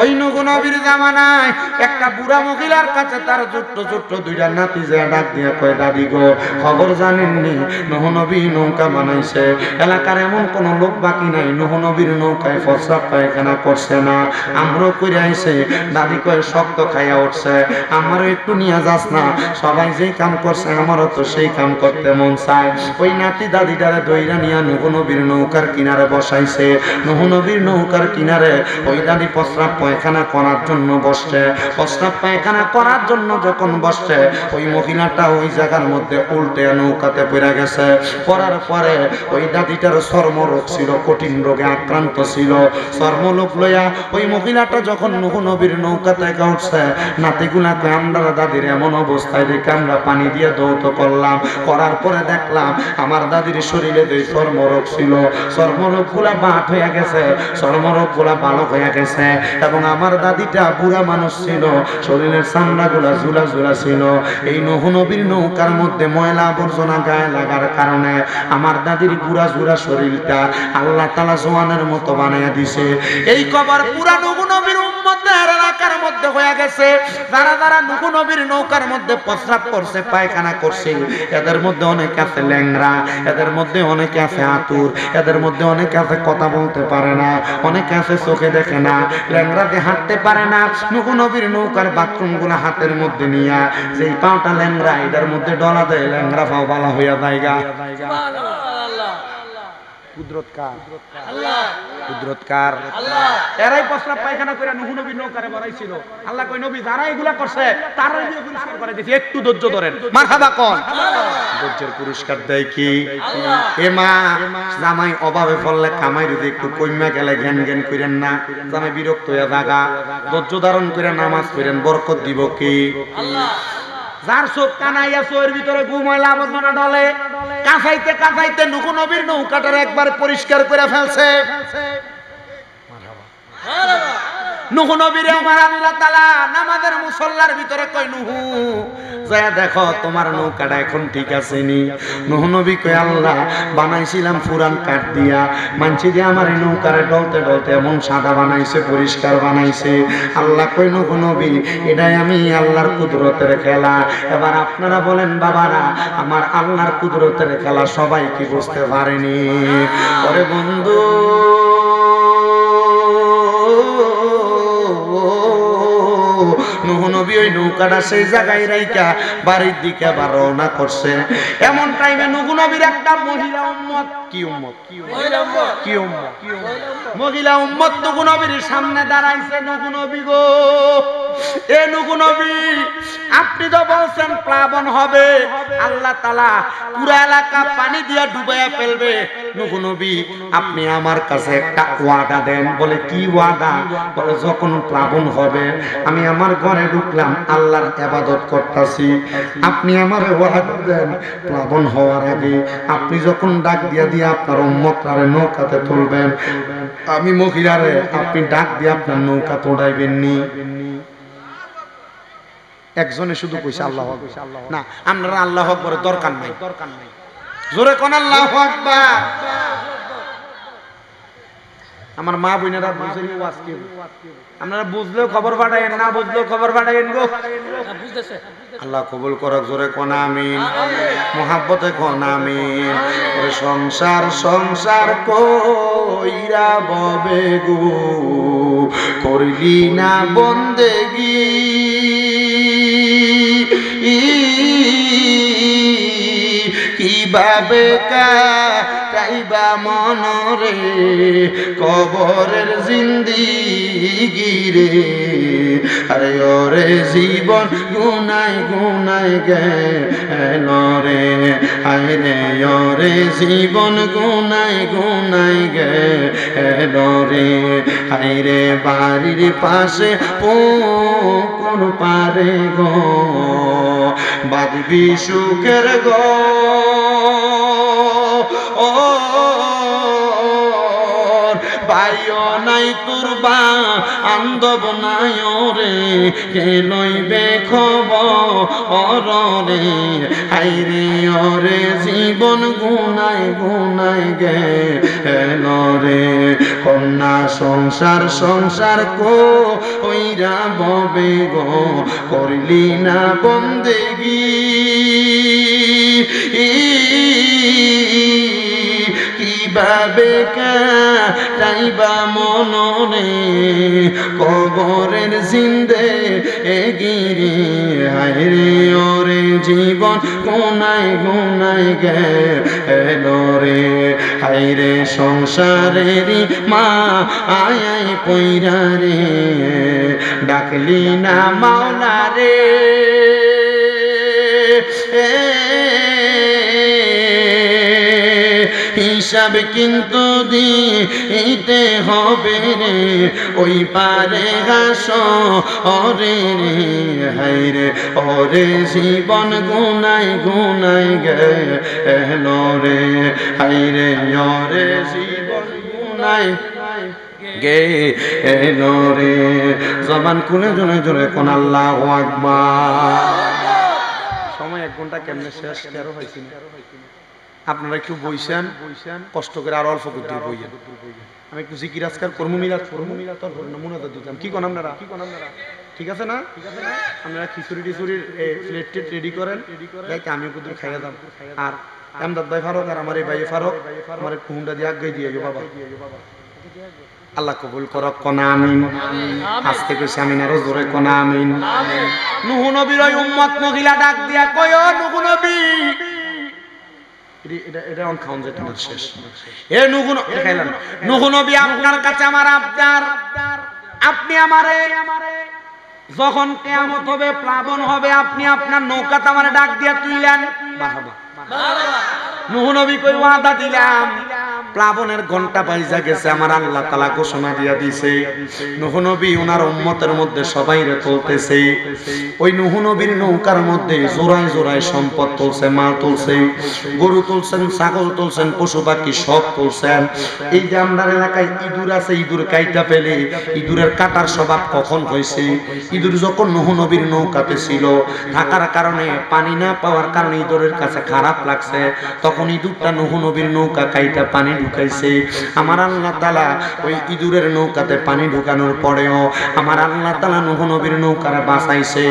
ওই নবীর জামানায়। একটা বুড়া মহিলার কাছে নৌকা বানাইছে। এলাকার এমন কোন লোক বাকি নাই। নহ নবীর নৌকায় ফসরাপ পায়খানা করে দাদি কয়, শক্ত খাইয়া উঠছে। আমারও একটু নিয়ে যাস না। সবাই যেই কাম করছে, আমারও তো সেই কাম করতে মন চায়। ওই নাতি দাদিটারে দইরা নিয়ে নহ নবীর নৌকার কিনারে বসাইছে। নহ নবীর নৌকার কিনারে ওই দাদি প্রস্রাব পায়খানা করার জন্য বসছে। প্রস্রাব পায়খানা করার জন্য যখন বসছে, ওই মহিলাটা ওই জায়গার মধ্যে উল্টে নৌকাতে পড়ে গেছে। পড়ার পরে ওই দাদিটার চর্মরোগ ছিল, কঠিন রোগে আক্রান্ত ছিল। চর্মরোগ লইয়া ওই মহিলাটা যখন নুহ নবীর নৌকা থেকে উঠছে নাতিগুলাকে আমরা দাদির এমন অবস্থায় দেখে আমরা পানি দিয়ে দৌত করলাম। করার পরে দেখলাম আমার দাদির শরীরে যে চর্মরোগ ছিল চর্মরোগগুলা বাট হয়ে গেছে চর্মরোগগুলা ভালো হয়ে গেছে এবং আমার দাদিটা বুড়া মানুষ ছিল, শরীরের চামড়া গুলা ঝুলা ঝুলা ছিল। এই নবীর নৌকার মধ্যে ময়লা আবর্জনা গায়ে লাগার কারণে আমার দাদির বুড়া জুড়া শরীরটা আল্লাহ তালা জোয়ানের মতো বানাইয়া দিছে। এই কবার পুরা নবু নবীর উম্মতের এলাকার মধ্যে হয়ে গেছে। যারা যারা নুকু নবীর নৌকার মধ্যে প্রস্রাব করছে, পায়খানা করছে, এদের মধ্যে অনেক আছে ল্যাংরা এদের মধ্যে অনেকে আছে আতুর, এদের মধ্যে অনেকে আছে কথা বলতে পারে না, অনেকে আছে চোখে দেখে না। ল্যাংরাতে হাঁটতে পারে না। নুকু নবীর নৌকার বাথরুমগুলা হাতের মধ্যে নিয়া যেই পাওটা ল্যাংরা এটার মধ্যে ডলা দেয় ল্যাংরা পাও বালা হইয়া জায়গা কুদরত কার কুদরত কার এরাই প্রস্রাব পায়খানা করে নুহু নবী নৌকারে বানাইছিল আল্লাহ কই নবী যারা এগুলা করছে তারাই দিয়ে পুরস্কার করে দিয়েছে একটু ধৈর্য ধরেন। মারহাবা কোন। ধৈর্যের পুরস্কার দেয় কি? এ মা জামাই অভাবে পড়লে কামাই যদি একটু কইমা গেলে জ্ঞান জ্ঞান কইরেন না? জামাই বিরক্ত হইয়া জাগা। ধৈর্য ধারণ করে নামাজ পড়েন বরকত দিব কি? যার চোখ কানাইয়া চোর ভিতরে গুময়লা আবর্জনা ডলে। কাঁচাইতে কাঁচাইতে নুকু নবীর নৌকাটার একবার পরিষ্কার করে ফেলছে। নুহু নবীরে আমার আল্লাহ তাআলা নামাজের মুসল্লার ভিতরে কই নুহু যায় দেখো তোমার নৌকাটা এখন ঠিক আছে নি? নুহু নবী কই আল্লাহ, বানাইছিলাম পুরান কাঠ দিয়া। মানছি দিয়ে আমার এই নৌকারে ডলতে ডলতে এমন সাদা বানাইছে, পরিষ্কার বানাইছে। আল্লাহ কই নুহু নবী, এটাই আমি আল্লাহর কুদরতের খেলা। এবার আপনারা বলেন, বাবারা, আমার আল্লাহর কুদরতের খেলা সবাই কি বুঝতে পারেনি? ওরে বন্ধু নুহ নবী ওই নৌকাটা সেই জায়গায় রাইকা বাড়ির দিকে রওনা করছে। এমন টাইমে নুহু নবীর একটা মহিলা উম্মত। কি উম্মত? কি উম্মত? মহিলা উম্মত। নুহু নবীর সামনে দাঁড়াইছে। নুহু নবী গো এ নুহু নবী আপনি তো বলছেন প্লাবন হবে। আল্লাহ তালা পুরো এলাকা পানি দিয়ে ডুবাইয়া ফেলবে। আপনি আমার কাছে একটা ওয়াদা দেন। বলে, কি ওয়াদা? বলে, যখন প্লাবন হবে, আমি আমার ঘরে ঢুকলাম, আল্লাহর ইবাদত করতেছি। আপনি আমার ওয়াদা দেন প্লাবন হওয়ার আগে। আপনি যখন ডাক দিয়া দিয়ে আপনার উম্মতরারে নৌকাতে তুলবেন, আমি মহিলারে আপনি ডাক দিয়ে আপনার নৌকা তোড়াইবেন নি একজনে শুধু কইছে, আল্লাহ না, আপনারা আল্লাহ দরকার নাই দরকার নাই। জোরে কোন আল্লাহ আকবার। আমার মা বোনেরা বুঝেনি আজকে। আপনারা বুঝলেও খবর পাঠাইন না বুঝলেও খবর পাঠাইন গো। আল্লাহ কবুল করক, জোরে কোন আমিন। মোহাব্বতে কোন আমিন। ওরে সংসার সংসার কইরা ববে গো। করলি না বন্দেগি। কীভাবে কাইবা মনরে, কবরের জিন্দিগি রে আরে ওরে জীবন গুনাই গুনাই গেল রে আরে ওরে জীবন গুনাই গুনাই গেল রে। আরে বাড়ির পাশে কোন পারে গো বাদবি সুখের গো। ভাইও নাই তোর বা আন্দব নাই রে। কে লইবে খবর রে হাইরে ওরে জীবন গুনাই গুনাই গে রে। কন্যা সংসার সংসার কো ওইরা ববে গো। করলি না বন্দেগি। কীভাবে কাইবা মননে, কবরের জিন্দে এগিরি হাইরে ওরে জীবন গুনাই গে এলো রে। হাইরে সংসারেরই মা আয়াই আয় পইরা রে, ডাকলি না মাওলা রে। হিসাব কিন্তু দিতে হবে রে। ওই পারে ঘাস অরে রে হাই রে, ওরে জীবন গুনাই গুনাই গে এলো রে। হাই রে, ওরে জীবন গুনাই গে এলো রে। জবান খুলে জোরে জোরে কোন আল্লাহ সময় এক ঘণ্টা কেমনে শেষ? তেরো হয়েছিল আপনারা একটু বইছেন কষ্ট করে আর অল্প করতে বইয়েন। আমি একটু জিকির আজকার কর্ম মিলাদ কর্ম মিলাদ আর নমুনাটা দিতাম কি কোন আপনারা কি কোন আপনারা? ঠিক আছে না? আপনারা খিচুড়ি টিচুড়ির প্লেট টেট রেডি করেন। দেখ আমি কুদুর খাইয়া দাম। আর এমদাদ ভাই ফারুক আর আমার এই ভাই ফারুক আমার একটু হুন্ডা দিয়ে আগে দিয়ে বাবা। আল্লাহ কবুল করক কনা আমিন। আজ থেকে আমিন আরও জোরে কনা আমিন। নুহু নবীর ওই উম্মত মহিলা ডাক দিয়া কয় নুহু নবী। আপনার কাছে আমার আবদার। আপনি আমারে, যখন কেয়ামত হবে, প্লাবন হবে, আপনি আপনার নৌকাতে তামারে ডাক দিয়া তুইলেন। মারহাবা নুহু নবী কই, ওয়াদা দিলাম। প্লাবনের ঘণ্টা বাইজা গেছে, আমার আল্লাহ তালা ঘোষণা দিয়া দিছে, নুহু নবী ওনার উম্মতের মধ্যে সবাই রে তুলতেছে। ওই নুহু নবীর নৌকার মধ্যে জোড়ায় জোড়ায় সম্পদ তুলছে, মাল তুলছে, গরু তুলছেন, ছাগল তুলছেন, পশু পাখি সব তুলছেন। এই যে আপনার এলাকায় ইঁদুর আছে, ইঁদুর কাইটা পেলে ইঁদুরের কাটার স্বভাব কখন হয়েছে? ইঁদুর যখন নুহু নবীর নৌকাতে ছিল, থাকার কারণে, পানি না পাওয়ার কারণে ইঁদুরের কাছে খারাপ লাগছে, তখন ইঁদুরটা নুহু নবীর নৌকা কাইটা পানি ঢুকাইছে। আমার আল্লাহ তালা ওই ইঁদুরের নৌকাতে পানি ঢুকানোর পরেও আমার আল্লাহ তালা নুহু নবীর নৌকারে বাঁচাইছে।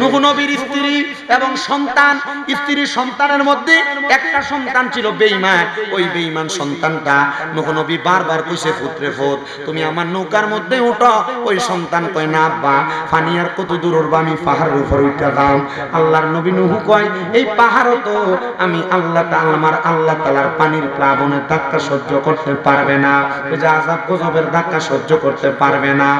নুহু নবীর স্ত্রী এবং সন্তান স্ত্রীর সন্তানের মধ্যে একটা সন্তান ছিল বেঈমান। ওই বেঈমান সন্তানটা নুহু নবী বারবার কইছে পুত্রে ফুত, তুমি আমার নৌকার মধ্যে উঠো। ওই সন্তান কয়, না আব্বা, পানি আর কত দূর উঠবো আমি পাহাড়ের উপর উঠতে দাম আল্লাহর নবী নুহু কয়, এই পাহাড়ও তো আমি আল্লাহ আমার আল্লাহ তাআলার পানির প্লাবনের ধাক্কা সহ্য করতে পারবে না। ওই যে আযাব গজবের ধাক্কা সহ্য করতে পারবে না।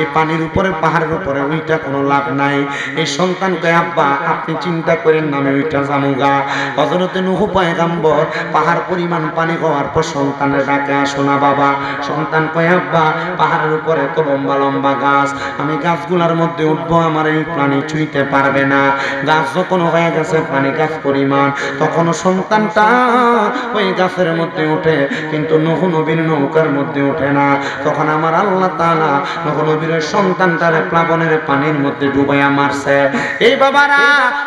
এই পানির উপরে, পাহাড়ের উপরে ওইটা কোনো লাভ নাই। এই সন্তান কয় আব্বা, আপনি চিন্তা করেন না, আমি ওইটা জামুগা হযরতে নুহু পয়গাম্বর পাহাড় পরিমাণ পানি হওয়ার পর সন্তানের ডাকে, আসো না বাবা। সন্তান কয়, আব্বা, পাহাড়ের উপরে তো লম্বা লম্বা গাছ, আমি গাছগুলার মধ্যে উঠবো, আমার এই প্রাণী ছুঁইতে পারবে না। গাছ যখন হয়ে গেছে, পানি গাছ পরিমাণ তখন সন্তানটা ওই গাছের মধ্যে ওঠে কিন্তু নহু নবীর নৌকার মধ্যে ওঠে না। তখন আমার আল্লাহ তাআলা নহু নবীর ওই সন্তানটারে প্লাবনের পানির মধ্যে ডুবাইয়া মারছে। এই বাবারা,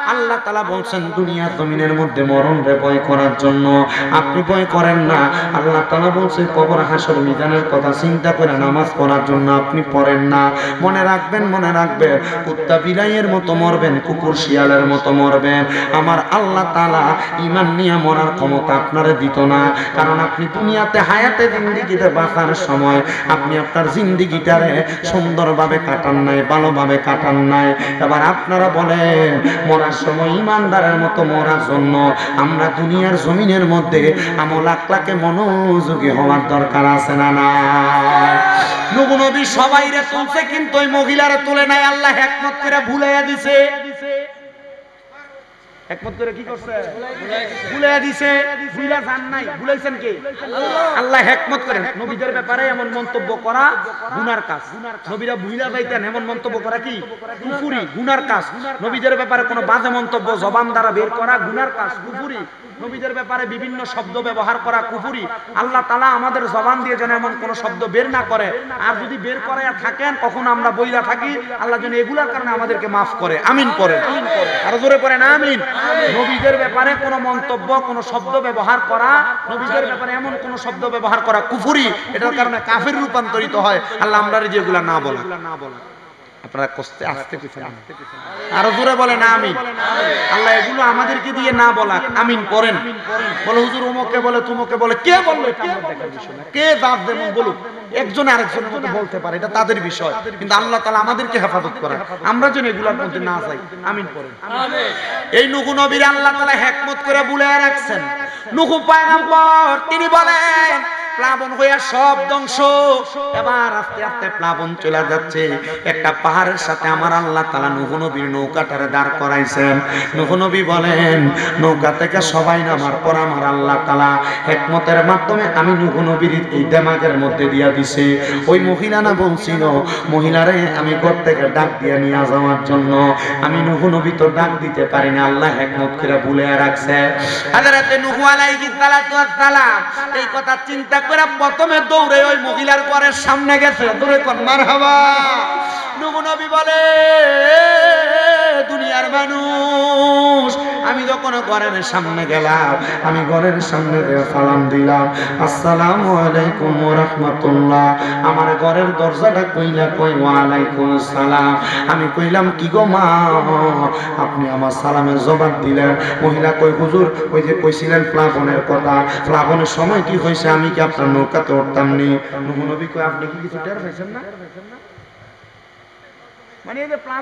আল্লাহ তাআলা বলছেন, দুনিয়া জমিনের মধ্যে মরণ রে ভয় করার জন্য। আপনি ভয় করেন না। আল্লাহ তাআলা বলছে, কবর হাসর মিজানের কথা চিন্তা করে নামাজ পড়ার জন্য আপনি পড়েন না। মনে রাখবেন মনে রাখবেন, কুত্তা বিলাইয়ের মতো মরবেন, কুকুর শিয়ালের মতো মরবেন। আমার আল্লাহ তালা ইমান নিয়ে মরার ক্ষমতা আপনারে দিত না। কারণ আপনি দুনিয়াতে হায়াতে জিন্দিগিতে বাঁচার সময় আপনি আপনার জিন্দিগিটারে সুন্দরভাবে কাটান নাই, ভালোভাবে কাটান নাই। এবার আপনারা বলেন, মরার সময় ইমানদারের মতো মরার জন্য আমরা দুনিয়ার জমিনের মধ্যে আমল আকলাকে মনোযোগী হওয়ার দরকার আছে না না নবু নবী সবাই রে তুলছে, কিন্তু ওই মহিলারে তুলে নাই। আল্লাহ একমত করে ভুলাইয়া দিছে। একমত করে কি করছে? ভুলাই দিছে। ভুলা জান নাই ভুলাইছেন কে? আল্লাহ হেকমত করেন নবীদের ব্যাপারে এমন মন্তব্য করা গুনার কাজ। নবীরা ভুইলা যাইতেন এমন মন্তব্য করা কি? কুফুরি গুনার কাজ। নবীদের ব্যাপারে কোনো বাজে মন্তব্য জবান দ্বারা বের করা গুনার কাজ কুফুরি। নবীদের ব্যাপারে বিভিন্ন শব্দ ব্যবহার করা কুফুরি। আল্লাহ তালা আমাদের জবান দিয়ে যেন এমন কোন শব্দ বের না করে। আর যদি বের করে থাকেন কখনো আমরা বইলা থাকি আল্লাহ যেন এগুলার কারণে আমাদেরকে মাফ করে। আমিন করে আরও জোরে পড়েন আমিন। নবীদের ব্যাপারে কোনো মন্তব্য কোনো শব্দ ব্যবহার করা, নবীদের ব্যাপারে এমন কোন শব্দ ব্যবহার করা কুফুরি, এটার কারণে কাফের রূপান্তরিত হয়। আল্লাহ আমরা যেগুলা না বলা না বলা আপনারা কষ্টে আসতে পিছনে। আরও জোরে বলে না আমিন। আল্লাহ এগুলো আমাদেরকে দিয়ে না বলা আমিন করেন। বলে হুজুর অমুককে বলে তুমকে বলে, কে বলল। কে দাস দেমন বলুক? একজন আরেকজনের মধ্যে বলতে পারে, এটা তাদের বিষয়। কিন্তু আল্লাহ তালা আমাদেরকে হেফাজত করে আমরা যেন এগুলোর মধ্যে না যাই, আমিন করেন। এই নুহু নবীর আল্লাহ তালা হেকমত করে বুলে রাখছেন। নুহু পয়গম্বর, তিনি বলেন প্লাবন হইয়া সব ধ্বংস। এবার আস্তে আস্তে প্লাবন চলে যাচ্ছে। একটা পাহাড়ের সাথে আমার আল্লাহ তালা নুহু নবীর নৌকাটারে দাঁড় করাইছেন। নুহু নবী বলেন, নৌকা থেকে সবাই নামার পর আমার আল্লাহ তালা একমতের মাধ্যমে আমি নুহু নবীর এই দেমাগের মধ্যে দিয়া দিছে। ওই মহিলা না বলছিল মহিলারে আমি ঘর থেকে ডাক দিয়ে নিয়ে যাওয়ার জন্য। আমি নুহু নবী তো ডাক দিতে পারি না, আল্লাহ একমত করে ভুলে রাখছে। এই কথা চিন্তা করে প্রথমে দৌড়ে ওই মহিলার পরের সামনে গেছে। দূরে কোন মার হাবা নবী বলে দুনিয়ার মানুষ আমি যখন ঘরের সামনে গেলাম, আমি ঘরের সামনে সালাম দিলাম, আসসালামু আলাইকুম রাহমাতুল্লাহ। আমার ঘরের দরজাটা কইলা কই ওয়া আলাইকুম সালাম। আমি কইলাম, কি গো মা? আপনি আমার সালামের জবাব দিলেন। মহিলা কই, হুজুর, ওই যে কইছিলেন প্লাবনের কথা, প্লাবনের সময় কি হয়েছে আমি কি আপনার নৌকাতে উঠতাম নি? নবী কই, আপনি কি কিছু টের পাইছেন না? মানে এই যে